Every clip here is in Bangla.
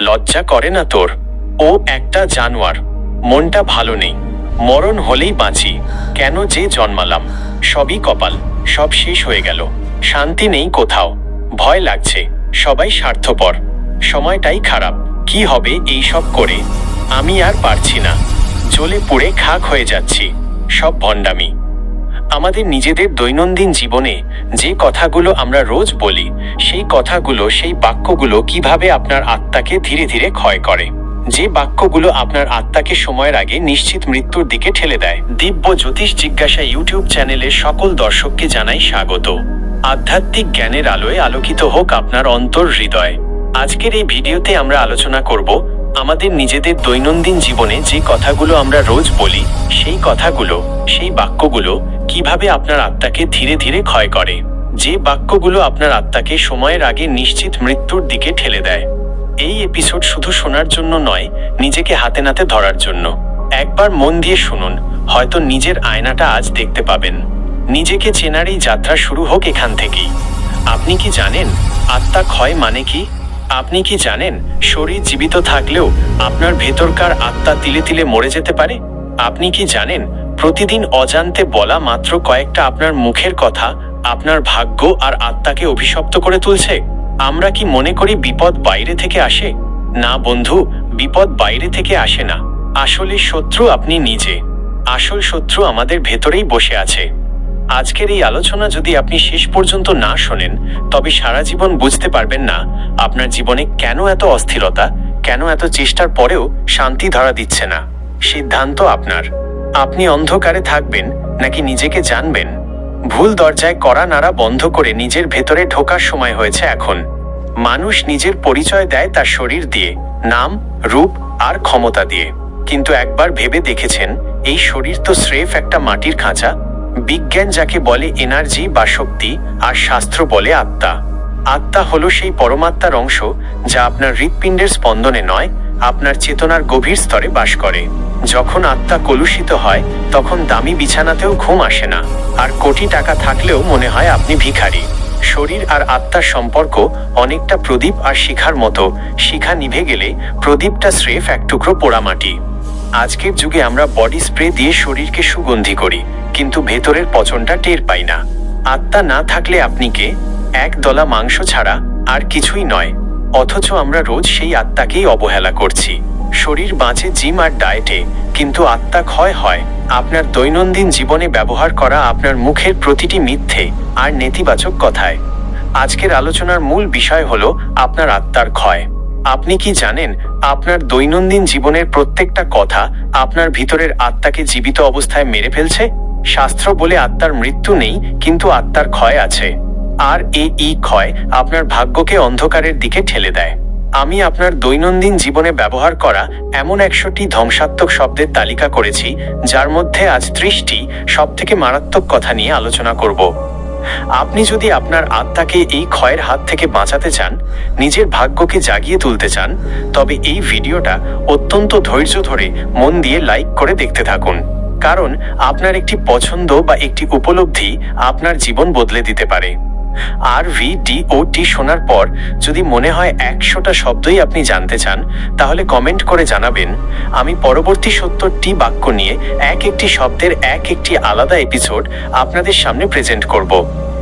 লজ্জা করে না তোর? ও একটা জানোয়ার। মনটা ভালো নেই। মরণ হলেই বাঁচি। কেন যে জন্মালাম? সবই কপাল। সব শেষ হয়ে গেল। শান্তি নেই কোথাও। ভয় লাগছে। সবাই স্বার্থপর। সময়টাই খারাপ। কি হবে এই সব করে? আমি আর পারছি না। জ্বলে পুড়ে খাক হয়ে যাচ্ছি। সব ভণ্ডামি। আমাদের নিজেদের দৈনন্দিন জীবনে যে কথাগুলো আমরা রোজ বলি, সেই কথাগুলো, সেই বাক্যগুলো কীভাবে আপনার আত্মাকে ধীরে ধীরে ক্ষয় করে? যে বাক্যগুলো আপনার আত্মাকে সময়ের আগে নিশ্চিত মৃত্যুর দিকে ঠেলে দেয়। দিব্য জ্যোতিষ জিজ্ঞাসা ইউটিউব চ্যানেলের সকল দর্শককে জানাই স্বাগত। আধ্যাত্মিক জ্ঞানের আলোয় আলোকিত হোক আপনার অন্তর হৃদয়। আজকের এই ভিডিওতে আমরা আলোচনা করব আমাদের নিজেদের দৈনন্দিন জীবনে যে কথাগুলো আমরা রোজ বলি, সেই কথাগুলো, সেই বাক্যগুলো কীভাবে আপনার আত্মাকে ধীরে ধীরে ক্ষয় করে? যে বাক্যগুলো আপনার আত্মাকে সময়ের আগে নিশ্চিত মৃত্যুর দিকে ঠেলে দেয়। এই এপিসোড শুধু শোনার জন্য নয়, নিজেকে হাতে নাতে ধরার জন্য। একবার মন দিয়ে শুনুন, হয়তো নিজের আয়নাটা আজ দেখতে পাবেন। নিজেকে চেনার এই যাত্রা শুরু হোক এখান থেকেই। আপনি কি জানেন, আত্মা ক্ষয় মানে কি? আপনি কি জানেন শরীর জীবিত থাকলেও আপনার ভেতরকার আত্মা তিলে তিলে মরে যেতে পারে? আপনি কি জানেন প্রতিদিন অজান্তে বলা মাত্র কয়েকটা আপনার মুখের কথা আপনার ভাগ্য আর আত্মাকে অভিশপ্ত করে তুলছে? আমরা কি মনে করি বিপদ বাইরে থেকে আসে? না বন্ধু, বিপদ বাইরে থেকে আসে না। আসলে শত্রু আপনি নিজে। আসল শত্রু আমাদের ভেতরেই বসে আছে। আজকের এই আলোচনা যদি আপনি শেষ পর্যন্ত না শোনেন, তবে সারা জীবন বুঝতে পারবেন না আপনার জীবনে কেন এত অস্থিরতা, কেন এত চেষ্টার পরেও শান্তি ধরা দিচ্ছে না। সিদ্ধান্ত আপনার। আপনি অন্ধকারে থাকবেন নাকি নিজেকে জানবেন? ভুল দরজায় কড়া নাড়া বন্ধ করে নিজের ভেতরে ঢোকার সময় হয়েছে এখন। মানুষ নিজের পরিচয় দেয় তার শরীর দিয়ে, নাম, রূপ আর ক্ষমতা দিয়ে। কিন্তু একবার ভেবে দেখেছেন, এই শরীর তো স্রেফ একটা মাটির খাঁচা বিজ্ঞান যাকে বলে এনার্জি বা শক্তি, আর শাস্ত্র বলে আত্মা। আত্মা হলো সেই পরমাত্মার অংশ যা আপনার হৃৎপিণ্ডের স্পন্দনে নয়, আপনার চেতনার গভীর স্তরে বাস করে। যখন আত্মা কলুষিত হয়, তখন দামি বিছানাতেও ঘুম আসে না, আর কোটি টাকা থাকলেও মনে হয় আপনি ভিখারি। শরীর আর আত্মার সম্পর্ক অনেকটা প্রদীপ আর শিখার মতো, শিখা নিভে গেলে প্রদীপটা স্রেফ এক টুকরো পোড়ামাটি। আজকের যুগে আমরা বডি স্প্রে দিয়ে শরীরকে সুগন্ধি করি, কিন্তু ভেতরের পচনটা টের পাই না। আত্মা না থাকলে আপনি কে? এক দলা মাংস ছাড়া আর কিছুই নয়। অথচ আমরা রোজ সেই আত্মাকেই অবহেলা করছি। শরীর বাঁচে জিম আর ডায়েটে, কিন্তু আত্মা ক্ষয় হয়। আপনার দৈনন্দিন জীবনে ব্যবহার করা আপনার মুখের প্রতিটি মিথ্যে আর নেতিবাচক কথায়। আজকের আলোচনার মূল বিষয় হলো আপনার আত্মার ক্ষয়। আপনি কি জানেন আপনার দৈনন্দিন জীবনের প্রত্যেকটা কথা আপনার ভিতরের আত্মাকে জীবিত অবস্থায় মেরে ফেলছে? শাস্ত্র বলে আত্মার মৃত্যু নেই, কিন্তু আত্মার ক্ষয় আছে। আর এ ই ক্ষয় আপনার ভাগ্যকে অন্ধকারের দিকে ঠেলে দেয়। আমি আপনার দৈনন্দিন জীবনে ব্যবহার করা এমন একশোটি ধ্বংসাত্মক শব্দের তালিকা করেছি, যার মধ্যে আজ ত্রিশটি সব থেকে মারাত্মক কথা নিয়ে আলোচনা করব। আপনি যদি আপনার আত্মাকে এই ক্ষয়ের হাত থেকে বাঁচাতে চান, নিজের ভাগ্যকে জাগিয়ে তুলতে চান, তবে এই ভিডিওটা অত্যন্ত ধৈর্য ধরে মন দিয়ে লাইক করে দেখতে থাকুন। কারণ আপনার একটি পছন্দ বা একটি উপলব্ধি আপনার জীবন বদলে দিতে পারে। আর ভি ডি ও টি শোনার পর যদি মনে হয় একশোটা শব্দই আপনি জানতে চান, তাহলে কমেন্ট করে জানাবেন। আমি পরবর্তী সত্তরটি বাক্য নিয়ে এক একটি শব্দের এক একটি আলাদা এপিসোড আপনাদের সামনে প্রেজেন্ট করব।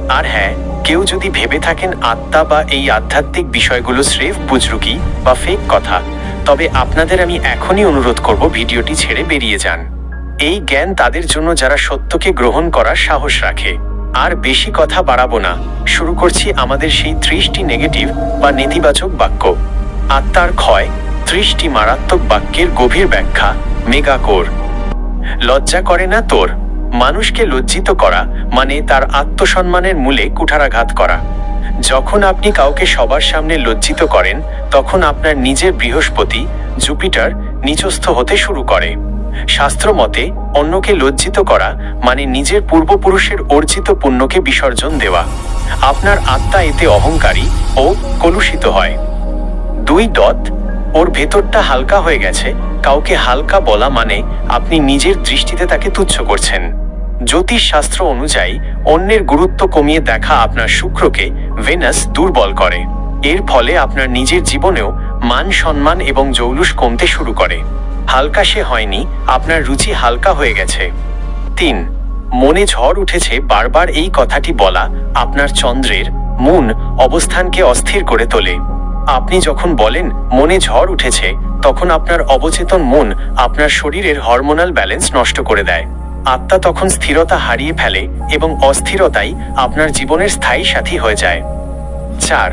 আর হ্যাঁ কেউ যদি ভেবে থাকেন আত্মা বা এই আধ্যাত্মিক বিষয়গুলো স্রেফ বুজরুকি বা ফেক কথা, তবে আপনাদের আমি এখনই অনুরোধ করব ভিডিওটি ছেড়ে বেরিয়ে যান। এই জ্ঞান তাদের জন্য যারা সত্যকে গ্রহণ করার সাহস রাখে। আর বেশি কথা বাড়াবো না। শুরু করছি আমাদের সেই ত্রিশটি নেগেটিভ বা নেতিবাচক বাক্য। আত্মার ক্ষয়, ত্রিশটি মারাত্মক বাক্যের গভীর ব্যাখ্যা মেগাকোর লজ্জা করে না তোর? মানুষকে লজ্জিত করা মানে তার আত্মসম্মানের মূলে কুঠারাঘাত করা। যখন আপনি কাউকে সবার সামনে লজ্জিত করেন, তখন আপনার নিজের বৃহস্পতি, জুপিটার, নিচস্থ হতে শুরু করে। শাস্ত্র মতে অন্যকে লজ্জিত করা মানে নিজের পূর্বপুরুষের অর্জিত পুণ্যকে বিসর্জন দেওয়া। আপনার আত্মা এতে অহংকারী ও কলুষিত হয়। দুই ডট ওর ভেতরটা হালকা হয়ে গেছে, কাউকে হালকা বলা মানে আপনি নিজের দৃষ্টিতে তাকে তুচ্ছ করছেন। জ্যোতিষ শাস্ত্র অনুযায়ী, অন্যের গুরুত্ব কমিয়ে দেখা আপনার শুক্রকে ভেনাস দুর্বল করে। এর ফলে আপনার নিজের জীবনেও মান সম্মান এবং জৌলুস কমতে শুরু করে। হালকা সে হয়নি, আপনার রুচি হালকা হয়ে গেছে। তিন, মনে ঝড় উঠেছে, বারবার এই কথাটি বলা আপনার চন্দ্রের মুন অবস্থানকে অস্থির করে তোলে। আপনি যখন বলেন, মনে ঝড় উঠেছে, তখন আপনার অবচেতন মন আপনার শরীরের হরমোনাল ব্যালেন্স নষ্ট করে দেয়। আত্মা তখন স্থিরতা হারিয়ে ফেলে এবং অস্থিরতাই আপনার জীবনের স্থায়ী সাথী হয়ে যায়। চার,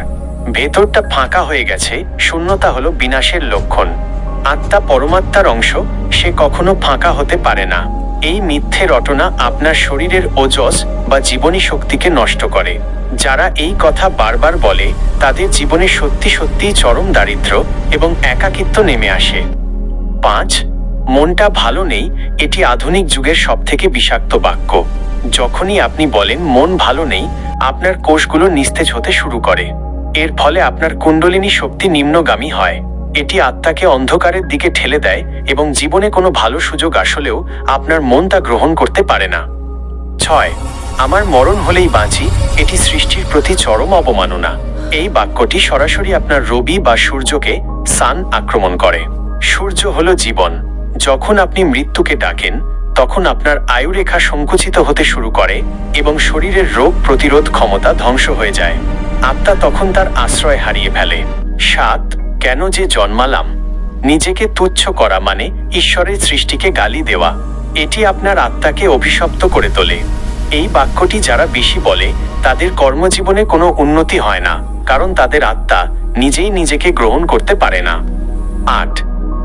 ভেতরটা ফাঁকা হয়ে গেছে, শূন্যতা হলো বিনাশের লক্ষণ। আত্মা পরমাত্মার অংশ, সে কখনো ফাঁকা হতে পারে না। এই মিথ্যে রটনা আপনার শরীরের ওজস বা জীবনী শক্তিকে নষ্ট করে। যারা এই কথা বারবার বলে, তাদের জীবনে সত্যি সত্যি চরম দারিদ্র্য এবং একাকিত্ব নেমে আসে। পাঁচ, মনটা ভালো নেই, এটি আধুনিক যুগের সবথেকে বিষাক্ত বাক্য। যখনই আপনি বলেন, মন ভালো নেই আপনার কোষগুলো নিস্তেজ হতে শুরু করে। এর ফলে আপনার কুণ্ডলিনী শক্তি নিম্নগামী হয়। এটি আত্মাকে অন্ধকারের দিকে ঠেলে দেয় এবং জীবনে কোনো ভালো সুযোগ আসলেও আপনার মন তা গ্রহণ করতে পারে না। ছয়, আমার মরণ হলেই বাঁচি, এটি সৃষ্টির প্রতি চরম অবমাননা। এই বাক্যটি সরাসরি আপনার রবি বা সূর্যকে সান আক্রমণ করে। সূর্য হল জীবন। যখন আপনি মৃত্যুকে ডাকেন, তখন আপনার আয়ুরেখা সংকুচিত হতে শুরু করে এবং শরীরের রোগ প্রতিরোধ ক্ষমতা ধ্বংস হয়ে যায়। আত্মা তখন তার আশ্রয় হারিয়ে ফেলে। সাত কেন যে জন্মালাম? নিজেকে তুচ্ছ করা মানে ঈশ্বরের সৃষ্টিকে গালি দেওয়া। এটি আপনার আত্মাকে অভিশপ্ত করে তোলে। এই বাক্যটি যারা বেশি বলে, তাদের কর্মজীবনে কোনো উন্নতি হয় না, কারণ তাদের আত্মা নিজেই নিজেকে গ্রহণ করতে পারে না। আট,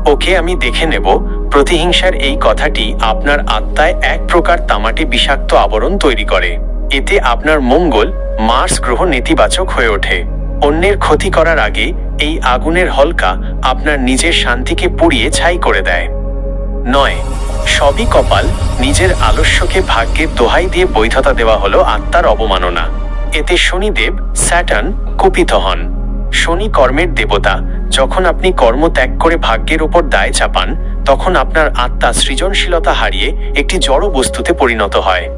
ওকে আমি দেখে নেব। প্রতিহিংসার এই কথাটি আপনার আত্মায় এক প্রকার তামাটে বিষাক্ত আবরণ তৈরি করে। এতে আপনার মঙ্গল, মার্স গ্রহ নেতিবাচক হয়ে ওঠে। অন্যের ক্ষতি করার আগে এই আগুনের হলকা আপনার নিজের শান্তিকে পুড়িয়ে ছাই করে দেয়। নয়, সবই কপাল নিজের আলস্যকে ভাগ্যের দোহাই দিয়ে বৈধতা দেওয়া হলো আত্মার অবমাননা। এতে শনিদেব স্যাটার্ন কুপিত হন। শনি কর্মের দেবতা, যখন আপনি কর্ম ত্যাগ করে ভাগ্যের ওপর দায় চাপান, তখন আপনার আত্মা সৃজনশীলতা হারিয়ে একটি জড় বস্তুতে পরিণত হয়।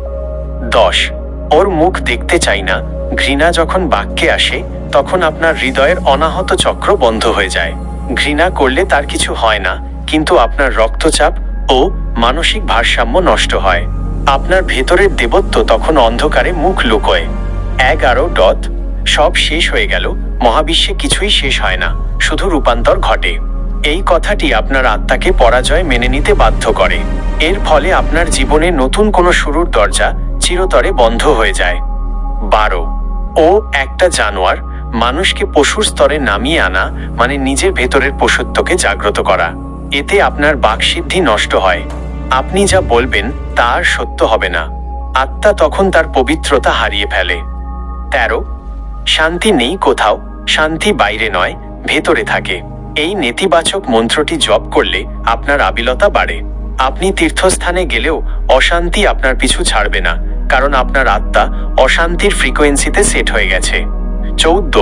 দশ, ওর মুখ দেখতে চাই না ঘৃণা যখন বাক্যে আসে, তখন আপনার হৃদয়ের অনাহত চক্র বন্ধ হয়ে যায়। ঘৃণা করলে তার কিছু হয় না, কিন্তু আপনার রক্তচাপ ও মানসিক ভারসাম্য নষ্ট হয়। আপনার ভেতরের দেবত্ব তখন অন্ধকারে মুখ লুকোয়। এগারো ডট, সব শেষ হয়ে গেল, মহাবিশ্বে কিছুই শেষ হয় না, শুধু রূপান্তর ঘটে। এই কথাটি আপনার আত্মাকে পরাজয় মেনে নিতে বাধ্য করে। এর ফলে আপনার জীবনে নতুন কোনো শুরুর দরজা চিরতরে বন্ধ হয়ে যায়। বারো ও একটা জানোয়ার মানুষকে পশুর স্তরে নামিয়ে আনা মানে নিজের ভেতরের পশুত্বকে জাগ্রত করা। এতে আপনার বাকসিদ্ধি নষ্ট হয়। আপনি যা বলবেন তা আর সত্য হবে না। আত্মা তখন তার পবিত্রতা হারিয়ে ফেলে। তেরো, শান্তি নেই কোথাও, শান্তি বাইরে নয়, ভেতরে থাকে। এই নেতিবাচক মন্ত্রটি জপ করলে আপনার আবিলতা বাড়ে। আপনি তীর্থস্থানে গেলেও অশান্তি আপনার পিছু ছাড়বে না, কারণ আপনার আত্মা অশান্তির ফ্রিকোয়েন্সিতে সেট হয়ে গেছে। চৌদ্দ,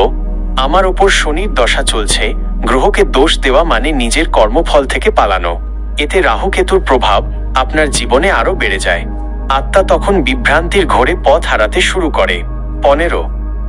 আমার ওপর শনির দশা চলছে, গ্রহকে দোষ দেওয়া মানে নিজের কর্মফল থেকে পালানো। এতে রাহু কেতুর প্রভাব আপনার জীবনে আরও বেড়ে যায়। আত্মা তখন বিভ্রান্তির ঘোরে পথ হারাতে শুরু করে। পনেরো,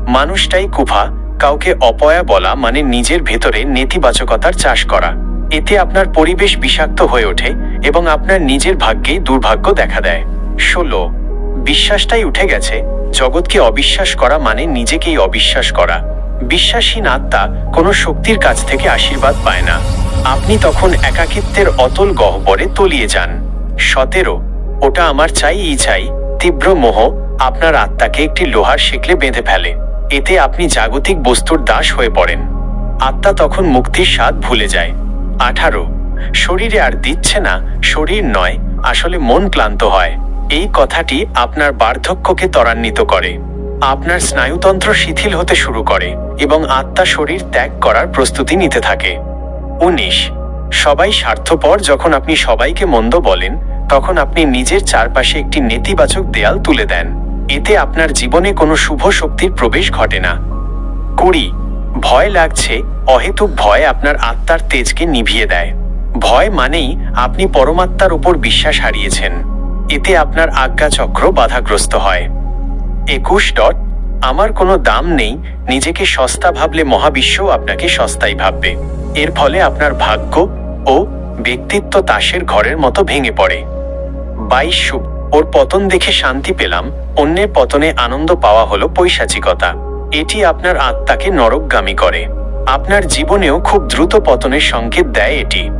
মানুষটাই কুফা, কাউকে অপয়া বলা মানে নিজের ভেতরে নেতিবাচকতার চাষ করা। এতে আপনার পরিবেশ বিষাক্ত হয়ে ওঠে এবং আপনার নিজের ভাগ্যে দুর্ভাগ্য দেখা দেয়। ষোলো। বিশ্বাসটাই উঠে গেছে, জগৎকে অবিশ্বাস করা মানে নিজেকেই অবিশ্বাস করা। বিশ্বাসহীন আত্মা কোনো শক্তির কাছ থেকে আশীর্বাদ পায় না। আপনি তখন একাকিত্বের অতল গহ্বরে তলিয়ে যান। সতেরো। ওটা আমার চাই ই চাই। তীব্র মোহ আপনার আত্মাকে একটি লোহার শিকলে বেঁধে ফেলে। এতে আপনি জাগতিক বস্তুর দাস হয়ে পড়েন। আত্মা তখন মুক্তির স্বাদ ভুলে যায়। আঠারো। শরীরে আর দিচ্ছে না, শরীর নয়, আসলে মন ক্লান্ত হয়। এই কথাটি আপনার বার্ধক্যকে ত্বরান্বিত করে। আপনার স্নায়ুতন্ত্র শিথিল হতে শুরু করে এবং আত্মা শরীর ত্যাগ করার প্রস্তুতি নিতে থাকে। উনিশ। সবাই স্বার্থপর যখন আপনি সবাইকে মন্দ বলেন, তখন আপনি নিজের চারপাশে একটি নেতিবাচক দেয়াল তুলে দেন। এতে আপনার জীবনে কোনো শুভ শক্তির প্রবেশ ঘটে না। কুড়ি। ভয় লাগছে, অহেতুক ভয় আপনার আত্মার তেজকে নিভিয়ে দেয়। ভয় মানেই আপনি পরমাত্মার উপর বিশ্বাস হারিয়েছেন। এতে আপনার আজ্ঞাচক্র বাধাগ্রস্ত হয়। একুশ ডট, আমার কোনো দাম নেই, নিজেকে সস্তা ভাবলে মহাবিশ্ব আপনাকে সস্তাই ভাববে। এর ফলে আপনার ভাগ্য ও ব্যক্তিত্ব তাসের ঘরের মতো ভেঙে পড়ে। বাইশ, ওর পতন দেখে শান্তি পেলাম, অন্যের পতনে আনন্দ পাওয়া হলো পৈশাচিকতা। এটি আপনার আত্মাকে নরকগামী করে। আপনার জীবনেও খুব দ্রুত পতনের সংকেত দেয় এটি।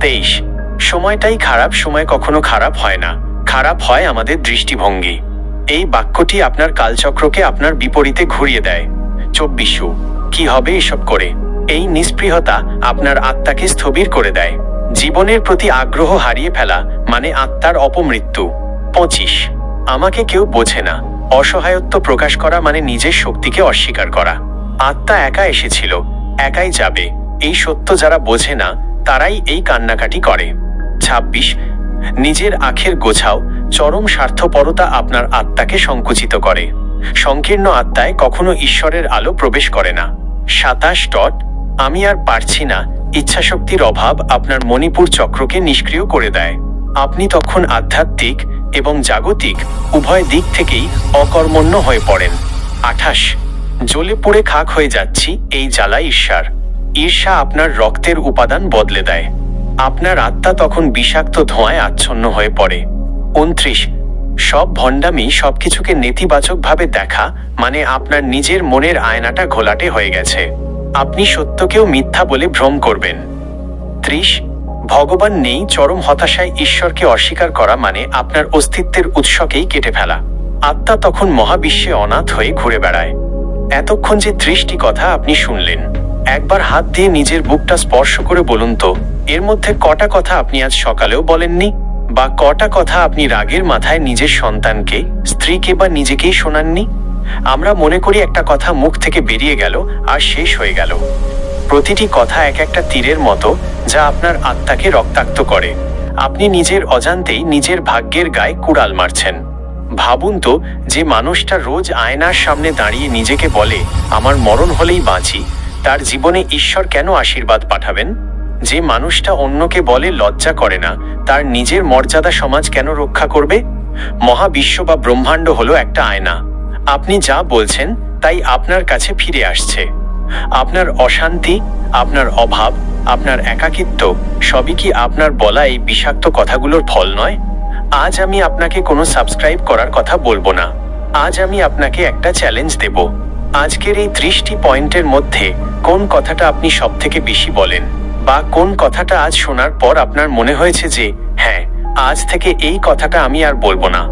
তেইশ, সময়টাই খারাপ, সময় কখনো খারাপ হয় না। খারাপ হয় আমাদের দৃষ্টিভঙ্গি। এই বাক্যটি আপনার কালচক্রকে আপনার বিপরীতে ঘুরিয়ে দেয়। চব্বিশু কি হবে এসব করে? এই নিস্পৃহতা আপনার আত্মাকে স্থবির করে দেয়। জীবনের প্রতি আগ্রহ হারিয়ে ফেলা মানে আত্মার অপমৃত্যু। পঁচিশ, আমাকে কেউ বোঝে না। অসহায়ত্ব প্রকাশ করা মানে নিজের শক্তিকে অস্বীকার করা। আত্মা একা এসেছিল, একাই যাবে। এই সত্য যারা বোঝে না, তারাই এই কান্নাকাটি করে। ছাব্বিশ, নিজের আখের গোছাও, চরম স্বার্থপরতা আপনার আত্মাকে সংকুচিত করে। সংকীর্ণ আত্মায় কখনো ঈশ্বরের আলো প্রবেশ করে না। সাতাশ ডট, আমি আর পারছি না, ইচ্ছাশক্তির অভাব আপনার মণিপুর চক্রকে নিষ্ক্রিয় করে দেয়। আপনি তখন আধ্যাত্মিক এবং জাগতিক উভয় দিক থেকেই অকর্মণ্য হয়ে পড়েন। আঠাশ, জ্বলে পুড়ে খাক হয়ে যাচ্ছি এই জ্বালা ঈর্ষার। ঈর্ষা আপনার রক্তের উপাদান বদলে দেয়। আপনার আত্মা তখন বিষাক্ত ধোঁয়ায় আচ্ছন্ন হয়ে পড়ে। উনত্রিশ, সব ভণ্ডামি সবকিছুকে নেতিবাচকভাবে দেখা মানে আপনার নিজের মনের আয়নাটা ঘোলাটে হয়ে গেছে। আপনি সত্যকেও মিথ্যা বলে ভ্রম করবেন। ত্রিশ ভগবান নেই, চরম হতাশায় ঈশ্বরকে অস্বীকার করা মানে আপনার অস্তিত্বের উৎসকেই কেটে ফেলা। আত্মা তখন মহাবিশ্বে অনাথ হয়ে ঘুরে বেড়ায়। এতক্ষণ যে ত্রিশটি কথা আপনি শুনলেন, একবার হাত দিয়ে নিজের বুকটা স্পর্শ করে বলুন তো, এর মধ্যে কটা কথা আপনি আজ সকালেও বলেননি? বা কটা কথা আপনি রাগের মাথায় নিজের সন্তানকে, স্ত্রীকে বা নিজেকেই শোনাননি? আমরা মনে করি একটা কথা মুখ থেকে বেরিয়ে গেল আর শেষ হয়ে গেল। প্রতিটি কথা এক একটা তীরের মতো যা আপনার আত্মাকে রক্তাক্ত করে। আপনি নিজের অজান্তেই নিজের ভাগ্যের গায়ে কুড়াল মারছেন। ভাবুন তো, যে মানুষটা রোজ আয়নার সামনে দাঁড়িয়ে নিজেকে বলে, আমার মরণ হলেই বাঁচি। তার জীবনে ঈশ্বর কেন আশীর্বাদ পাঠাবেন? যে মানুষটা অন্যকে বলে, লজ্জা করে না। তার নিজের মর্যাদা সমাজ কেন রক্ষা করবে? মহাবিশ্ব বা ব্রহ্মাণ্ড হলো একটা আয়না। আপনি যা বলছেন, তাই আপনার কাছে ফিরে আসছে। আপনার অশান্তি, আপনার অভাব, আপনার একাকিত্ব, সবই কি আপনার বলা এই বিষাক্ত কথাগুলোর ফল নয়? আজ আমি আপনাকে কোনো সাবস্ক্রাইব করার কথা বলব না। আজ আমি আপনাকে একটা চ্যালেঞ্জ দেব। আজকের এই ত্রিশটি পয়েন্টের মধ্যে কোন কথাটা আপনি সব থেকে বেশি বলেন? বা কোন কথাটা আজ শোনার পর আপনার মনে হয়েছে যে হ্যাঁ আজ থেকে এই কথাটা আমি আর বলব না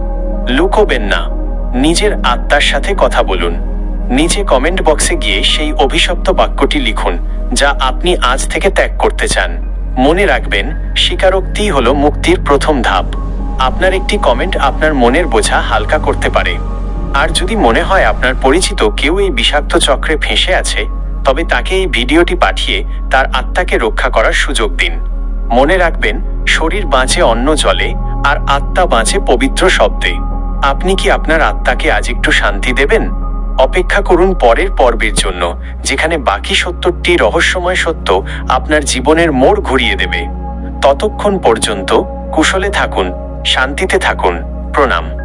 লুকোবেন না। নিজের আত্মার সাথে কথা বলুন। নিচে কমেন্ট বক্সে গিয়ে সেই অভিশপ্ত বাক্যটি লিখুন, যা আপনি আজ থেকে ত্যাগ করতে চান। মনে রাখবেন স্বীকারোক্তিই হলো মুক্তির প্রথম ধাপ। আপনার একটি কমেন্ট আপনার মনের বোঝা হালকা করতে পারে। আর যদি মনে হয় আপনার পরিচিত কেউ এই বিষাক্ত চক্রে ফেঁসে আছে, তবে তাকে এই ভিডিওটি পাঠিয়ে তার আত্মাকে রক্ষা করার সুযোগ দিন। মনে রাখবেন, শরীর বাঁচে অন্ন জলে, আর আত্মা বাঁচে পবিত্র শব্দে। আপনি কি আপনার আত্মাকে আজ একটু শান্তি দেবেন? অপেক্ষা করুন পরের পর্বের জন্য, যেখানে বাকি সত্তরটি রহস্যময় সত্য আপনার জীবনের মোড় ঘুরিয়ে দেবে। ততক্ষণ পর্যন্ত কুশলে থাকুন, শান্তিতে থাকুন। প্রণাম।